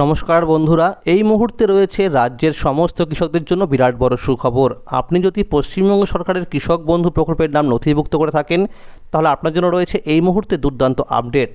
নমস্কার বন্ধুরা, এই মুহূর্তে রয়েছে রাজ্যের সমস্ত কৃষকদের জন্য বিরাট বড় সুখবর। আপনি যদি পশ্চিমবঙ্গ সরকারের কৃষক বন্ধু প্রকল্পের নাম নথিভুক্ত করে থাকেন, তাহলে আপনার জন্য রয়েছে এই মুহূর্তে দুর্দান্ত আপডেট।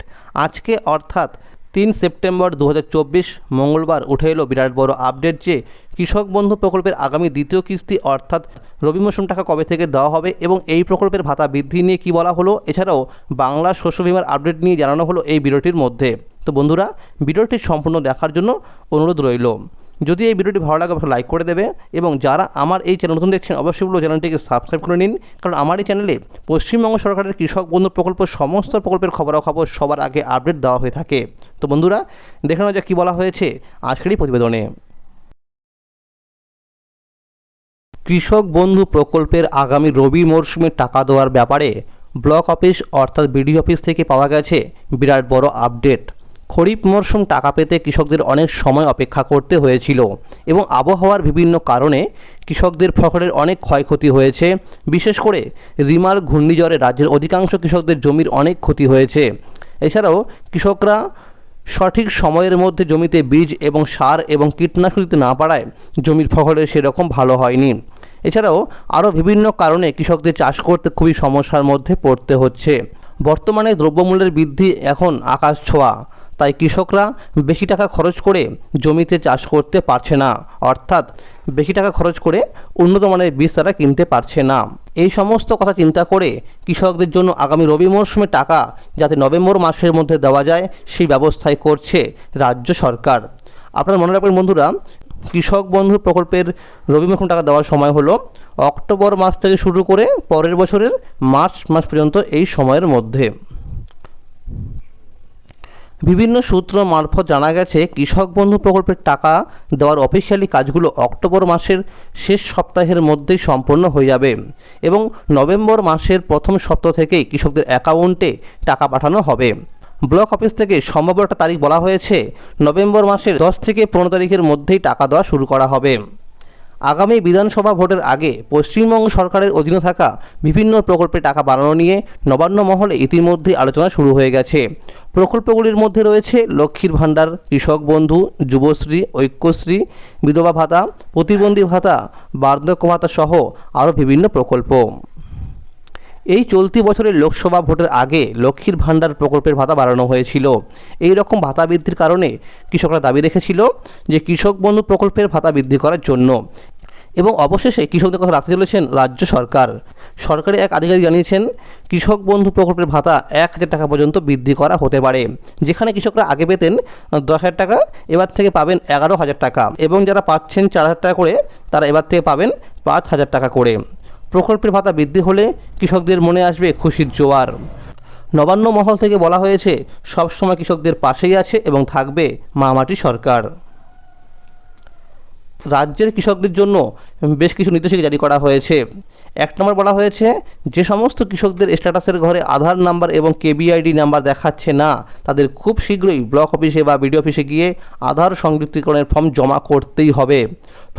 আজকে অর্থাৎ তিন সেপ্টেম্বর দু হাজার চব্বিশ, মঙ্গলবার উঠে এলো বিরাট বড় আপডেট যে, কৃষক বন্ধু প্রকল্পের আগামী দ্বিতীয় কিস্তি অর্থাৎ রবি মৌসুম টাকা কবে থেকে দেওয়া হবে এবং এই প্রকল্পের ভাতা বৃদ্ধি নিয়ে কি বলা হলো? এছাড়াও বাংলা শস্য বিমার আপডেট নিয়ে জানানো হলো এই ভিডিওটির মধ্যে। তো বন্ধুরা, ভিডিওটি সম্পূর্ণ দেখার জন্য অনুরোধ রইল। যদি এই ভিডিওটি ভালো লাগে, অবশ্যই লাইক করে দেবে এবং যারা আমার এই চ্যানেল নতুন দেখছেন, অবশ্যই বলব চ্যানেলটিকে সাবস্ক্রাইব করে নিন। কারণ আমার এই চ্যানেলে পশ্চিমবঙ্গ সরকারের কৃষক বন্ধু প্রকল্প, সমস্ত প্রকল্পের খবরাখবর সবার আগে আপডেট দেওয়া হয়ে থাকে। তো বন্ধুরা, দেখে নেওয়া যাক কী বলা হয়েছে আজকের এই প্রতিবেদনে। কৃষক বন্ধু প্রকল্পের আগামী রবি মরশুমে টাকা দেওয়ার ব্যাপারে ব্লক অফিস অর্থাৎ বিডি অফিস থেকে পাওয়া গেছে বিরাট বড় আপডেট খরিফ মরশুম টাকা পেতে কৃষকদের অনেক সময় অপেক্ষা করতে হয়েছিল এবং আবহাওয়ার বিভিন্ন কারণে কৃষকদের ফসলের অনেক ক্ষয়ক্ষতি হয়েছে। বিশেষ করে রিমার ঘূর্ণিঝড়ে রাজ্যের অধিকাংশ কৃষকদের জমির অনেক ক্ষতি হয়েছে। এছাড়াও কৃষকরা সঠিক সময়ের মধ্যে জমিতে বীজ এবং সার এবং কীটনাশক দিতে না পারায় জমির ফসলে সেরকম ভালো হয়নি। এছাড়াও আরও বিভিন্ন কারণে কৃষকদের চাষ করতে খুবই সমস্যার মধ্যে পড়তে হচ্ছে। বর্তমানে দ্রব্যমূল্যের বৃদ্ধি এখন আকাশ ছোঁয়া। তাই কৃষকরা বেশি টাকা খরচ করে জমিতে চাষ করতে পারছে না। অর্থাৎ বেশি টাকা খরচ করে উন্নত মানের বীজ তারা কিনতে পারছে না। এই সমস্ত কথা চিন্তা করে কৃষকদের জন্য আগামী রবি মরশুমে টাকা যাতে নভেম্বর মাসের মধ্যে দেওয়া যায়, সেই ব্যবস্থাই করছে রাজ্য সরকার। আপনারা মনে রাখবেন বন্ধুরা, কৃষক বন্ধু প্রকল্পের রবি মরশুম টাকা দেওয়ার সময় হলো অক্টোবর মাস থেকে শুরু করে পরের বছরের মার্চ মাস পর্যন্ত এই সময়ের মধ্যে। বিভিন্ন সূত্র মারফত জানা গেছে, কৃষক বন্ধু প্রকল্পের টাকা দেওয়ার অফিসিয়ালি কাজগুলো অক্টোবর মাসের শেষ সপ্তাহের মধ্যেই সম্পন্ন হয়ে যাবে এবং নভেম্বর মাসের প্রথম সপ্তাহ থেকেই কৃষকদের অ্যাকাউন্টে টাকা পাঠানো হবে। ব্লক অফিস থেকে সম্ভাব্য একটা তারিখ বলা হয়েছে, নভেম্বর মাসের দশ থেকে পনেরো তারিখের মধ্যেই টাকা দেওয়া শুরু করা হবে। আগামী বিধানসভা ভোটের আগে পশ্চিমবঙ্গ সরকারের অধীনে থাকা বিভিন্ন প্রকল্পে টাকা বাড়ানো নিয়ে নবান্ন মহলে ইতিমধ্যে আলোচনা শুরু হয়ে গেছে। প্রকল্পগুলির মধ্যে রয়েছে লক্ষ্মীর ভাণ্ডার, কৃষক বন্ধু, যুবশ্রী, ঐক্যশ্রী, বিধবা ভাতা, প্রতিবন্ধী ভাতা, বার্ধক্য ভাতা সহ আরও বিভিন্ন প্রকল্প। এই চলতি বছরের লোকসভা ভোটের আগে লক্ষ্মীর ভাণ্ডার প্রকল্পের ভাতা বাড়ানো হয়েছিল। এই রকম ভাতা বৃদ্ধির কারণে কৃষকরা দাবি রেখেছিল যে কৃষক বন্ধু প্রকল্পের ভাতা বৃদ্ধি করার জন্য এবং অবশেষে কৃষকদের কথা রাখতে চলেছেন রাজ্য সরকার। সরকারি এক আধিকারিক জানিয়েছেন, কৃষক বন্ধু প্রকল্পের ভাতা এক হাজার টাকা পর্যন্ত বৃদ্ধি করা হতে পারে। যেখানে কৃষকরা আগে পেতেন দশ হাজার টাকা, এবার থেকে পাবেন এগারো হাজার টাকা এবং যারা পাচ্ছেন চার হাজার টাকা করে, তারা এবার থেকে পাবেন পাঁচ হাজার টাকা করে। প্রকল্পের ভাতা বৃদ্ধি হলে কৃষকদের মনে আসবে খুশির জোয়ার। নবান্ন মহল থেকে বলা হয়েছে সবসময় কৃষকদের পাশেই আছে এবং থাকবে মামাটি সরকার। রাজ্যের কৃষকদের জন্য বেশ কিছু নির্দেশিকা জারি করা হয়েছে। এক নম্বর বলা হয়েছে, যে সমস্ত কৃষকদের স্ট্যাটাসের ঘরে আধার নাম্বার এবং কেবিআইডি নাম্বার দেখাচ্ছে না, তাদের খুব শীঘ্রই ব্লক অফিসে বা বিডিও অফিসে গিয়ে আধার সংযুক্তিকরণের ফর্ম জমা করতেই হবে।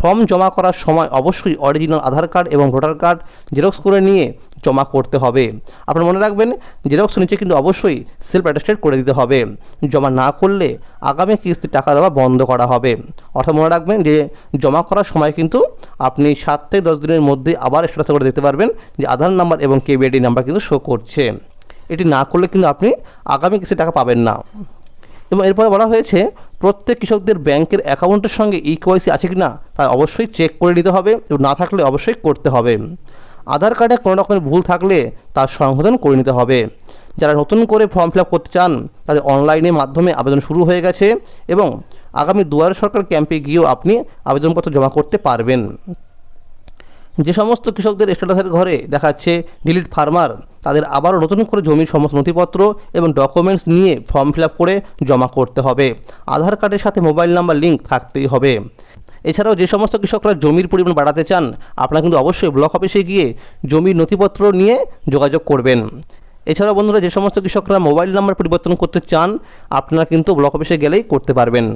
ফর্ম জমা করার সময় অবশ্যই অরিজিনাল আধার কার্ড এবং ভোটার কার্ড জেরক্স করে নিয়ে জমা করতে হবে। আপনারা মনে রাখবেন জেরক্স নিচে কিন্তু অবশ্যই সেলফ অ্যাটেস্টেড করে দিতে হবে। জমা না করলে আগামী কিস্তির টাকা দেওয়া বন্ধ করা হবে। অর্থাৎ মনে রাখবেন যে জমা করার সময় কিন্তু আপনি সাত থেকে দশ দিনের মধ্যে আবার স্ট্যাটাস করে দেখতে পারবেন যে আধার নাম্বার এবং কেবিআইডি নাম্বার কিন্তু শো করছে। এটি না করলে কিন্তু আপনি আগামী কিছু টাকা পাবেন না। এবং এরপরে বলা হয়েছে, প্রত্যেক কৃষকদের ব্যাংকের অ্যাকাউন্টের সঙ্গে ই কেওয়াইসি আছে কি না তা অবশ্যই চেক করে নিতে হবে এবং না থাকলে অবশ্যই করতে হবে। আধার কার্ডে কোনো রকমের ভুল থাকলে তার সংশোধন করে নিতে হবে। যারা নতুন করে ফর্ম ফিল করতে চান, তাদের অনলাইনের মাধ্যমে আবেদন শুরু হয়ে গেছে এবং আগামী দুয়ারে সরকার ক্যাম্পে গিয়েও আপনি আবেদনপত্র জমা করতে পারবেন। যে সমস্ত কৃষকদের স্ট্যাটাসের ঘরে দেখাচ্ছে ডিলিট ফার্মার তাদের আবারও নতুন করে জমির সমস্ত নথিপত্র এবং ডকুমেন্টস নিয়ে ফর্ম ফিল করে জমা করতে হবে। আধার কার্ডের সাথে মোবাইল নাম্বার লিঙ্ক থাকতেই হবে। এছাড়াও যে সমস্ত কৃষকরা জমির পরিমাণ বাড়াতে চান, আপনারা কিন্তু অবশ্যই ব্লক অফিসে গিয়ে জমির নথিপত্র নিয়ে যোগাযোগ করবেন। এছাড়াও বন্ধুরা, যে সমস্ত কৃষকরা মোবাইল নাম্বার পরিবর্তন করতে চান, আপনারা কিন্তু ব্লক অফিসে গেলেই করতে পারবেন।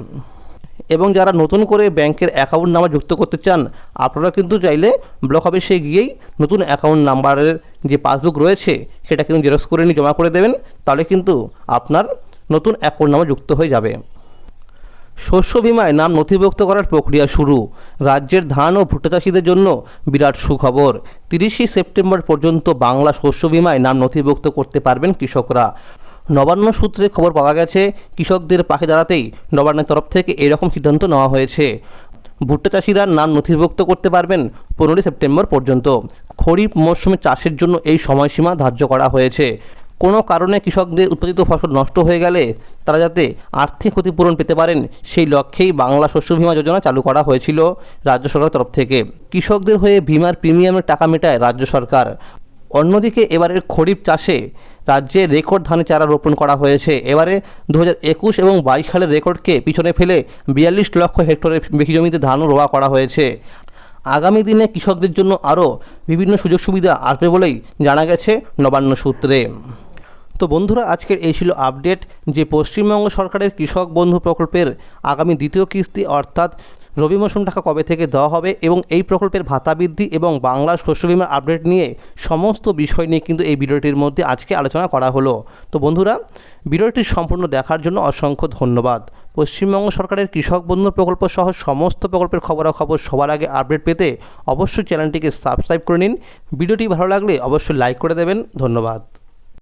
এবং যারা নতুন করে ব্যাংকের অ্যাকাউন্ট নাম্বার যুক্ত করতে চান, আপনারা কিন্তু চাইলে ব্লক অফিসে গিয়েই নতুন অ্যাকাউন্ট নাম্বারের যে পাসবুক রয়েছে, সেটা কিন্তু জেরক্স করে নিয়ে জমা করে দেবেন, তাহলে কিন্তু আপনার নতুন অ্যাকাউন্ট নাম্বার যুক্ত হয়ে যাবে। শস্য বিমায় নাম নথিভুক্ত করার প্রক্রিয়া শুরু। রাজ্যের ধান ও ভুট্টা চাষিদের জন্য বিরাট সুখবর। তিরিশে সেপ্টেম্বর পর্যন্ত বাংলা শস্য বিমায় নাম নথিভুক্ত করতে পারবেন কৃষকরা। নবান্ন সূত্রে খবর পাওয়া গেছে, কৃষকদের পাশে দাঁড়াতেই নবান্নের তরফ থেকে এরকম সিদ্ধান্ত নেওয়া হয়েছে। ভুট্টা চাষিরা নাম নথিভুক্ত করতে পারবেন পনেরোই সেপ্টেম্বর পর্যন্ত। খরিফ মরশুমে চাষের জন্য এই সময়সীমা ধার্য করা হয়েছে। কোনো কারণে কৃষকদের উৎপাদিত ফসল নষ্ট হয়ে গেলে তারা যাতে আর্থিক ক্ষতিপূরণ পেতে পারেন, সেই লক্ষ্যেই বাংলা শস্য বীমা যোজনা চালু করা হয়েছিল রাজ্য সরকারের তরফ থেকে। কৃষকদের হয়ে বিমার প্রিমিয়ামের টাকা মেটায় রাজ্য সরকার। অন্যদিকে এবারের খরিফ চাষে রাজ্যে রেকর্ড ধানের চারা রোপণ করা হয়েছে। এবারে দু হাজার একুশ এবং বাইশ সালের রেকর্ডকে পিছনে ফেলে বিয়াল্লিশ লক্ষ হেক্টরের বেশি জমিতে ধানও রোয়া করা হয়েছে। আগামী দিনে কৃষকদের জন্য আরও বিভিন্ন সুযোগ সুবিধা আসবে বলেই জানা গেছে নবান্ন সূত্রে। তো বন্ধুরা, আজকের এই ছিল আপডেট। যে পশ্চিমবঙ্গ সরকারের কৃষক বন্ধু প্রকল্পের আগামী দ্বিতীয় কিস্তি অর্থাৎ রবি মৌসুম টাকা কবে থেকে দেওয়া হবে এবং এই প্রকল্পের ভাতা বৃদ্ধি এবং বাংলার শস্য বিমার আপডেট নিয়ে সমস্ত বিষয় নিয়ে কিন্তু এই ভিডিওটির মধ্যে আজকে আলোচনা করা হলো। তো বন্ধুরা, ভিডিওটি সম্পূর্ণ দেখার জন্য অসংখ্য ধন্যবাদ। পশ্চিমবঙ্গ সরকারের কৃষক বন্ধু প্রকল্প সহ সমস্ত প্রকল্পের খবরাখবর সবার আগে আপডেট পেতে অবশ্যই চ্যানেলটিকে সাবস্ক্রাইব করে নিন। ভিডিওটি ভালো লাগলে অবশ্যই লাইক করে দেবেন। ধন্যবাদ।